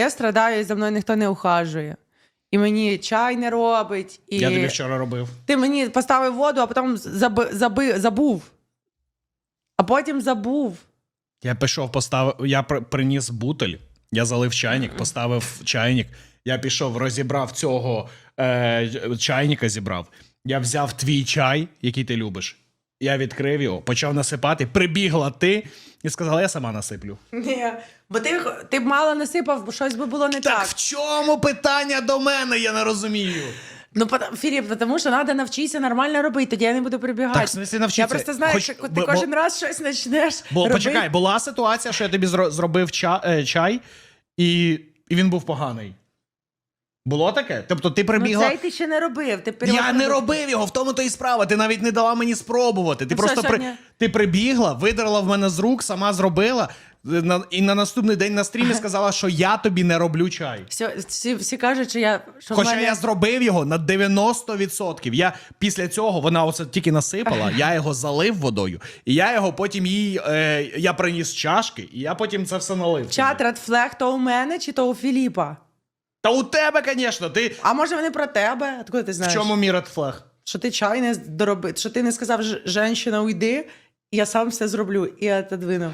я страдаю, і за мною ніхто не ухажує. І мені чай не робить, і Я тобі вчора робив. ти мені поставив воду, а потім заби, заби, забув. А потім забув. Я пішов, поставив. Я приніс бутель, я залив чайник, поставив чайник. Я пішов, розібрав цього е, чайника, зібрав. Я взяв твій чай, який ти любиш. Я відкрив його, почав насипати. Прибігла ти і сказала, я сама насиплю. Ні, бо ти, ти б мало насипав, бо щось би було не так. Так в чому питання до мене? Я не розумію. Ну, Філіп, тому що треба навчитися нормально робити, тоді я не буду прибігати. Так, в навчитися? Я просто знаю, Хоч- що ти бо- кожен бо- раз щось почнеш. Бо робити. почекай, була ситуація, що я тобі зро- зробив е, чай, і, і він був поганий. Було таке? Тобто ти Ну, цей ти ще не робив. Ти Я не робив його, в тому то і справа. Ти навіть не дала мені спробувати. Ти Ну, просто при... сьогодні? ти прибігла, видерла в мене з рук, сама зробила. на- І на наступний день на стрімі сказала, що я тобі не роблю чай. Всі, всі, всі кажуть, що я. Що в Хоча мене... я зробив його на 90%. Я після цього вона оце тільки насипала, я його залив водою, і я його потім їй е, я приніс чашки, і я потім це все налив. Чат Red то у мене чи то у Філіпа? Та у тебе, звісно, ти А може вони про тебе? Откуда ти в чому мій флаг? Що ти чай не доробив, що ти не сказав «Ж- женщина, уйди, я сам все зроблю. І я отодвинув.